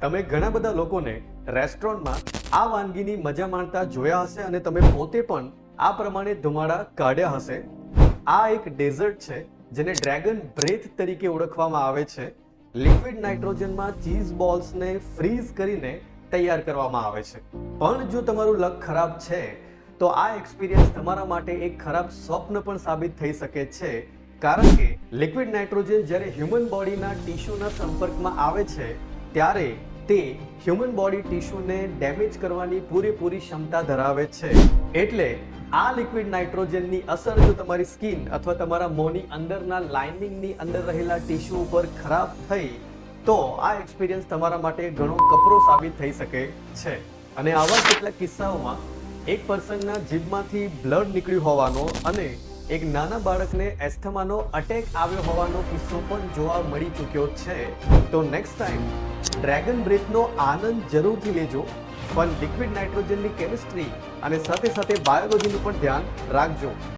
તમે ઘણા બધા લોકોને રેસ્ટોરન્ટમાં આ વાનગીની મજા માણતા જોયા હશે અને તમે પોતે પણ આ પ્રમાણે ધુમાડા કાઢ્યા હશે? આ એક ડેઝર્ટ છે, જેને ડ્રેગન બ્રેથ તરીકે ઓળખવામાં આવે છે. લિક્વિડ નાઇટ્રોજનમાં ચીઝ બોલ્સને ફ્રીઝ કરીને તૈયાર કરવામાં આવે છે. પણ જો તમારું લક ખરાબ છે, તો આ એક્સપિરિયન્સ તમારા માટે એક ખરાબ સ્વપ્ન પણ સાબિત થઈ શકે છે. કારણ કે લિક્વિડ નાઇટ્રોજન જ્યારે હ્યુમન બોડીના ટિશ્યુના સંપર્કમાં આવે છે, ત્યારે તે હ્યુમન બોડી ટિશ્યુને ડેમેજ કરવાની પૂરેપૂરી ક્ષમતા ધરાવે છે. એટલે આ લિક્વિડ નાઇટ્રોજનની અસર જો તમારી સ્કિન અથવા તમારા મોંની અંદરના લાઇનિંગની અંદર રહેલા ટિશ્યુ ઉપર ખરાબ થઈ, તો આ એક્સપિરિયન્સ તમારા માટે ઘણો કપરો સાબિત થઈ શકે છે. અને આવા કેટલાક કિસ્સાઓમાં એક પર્સનના જીભમાંથી બ્લડ નીકળ્યું હોવાનો અને એક નાના બાળકને એસ્થમાનો અટેક આવ્યો હોવાનો કિસ્સો પણ જોવા મળી ચૂક્યો છે. તો નેક્સ્ટ ટાઈમ ડ્રેગન બ્રેથનો આનંદ જરૂરથી લેજો, પણ લિક્વિડ નાઇટ્રોજનની કેમિસ્ટ્રી અને સાથે સાથે બાયોલોજીનું પણ ધ્યાન રાખજો.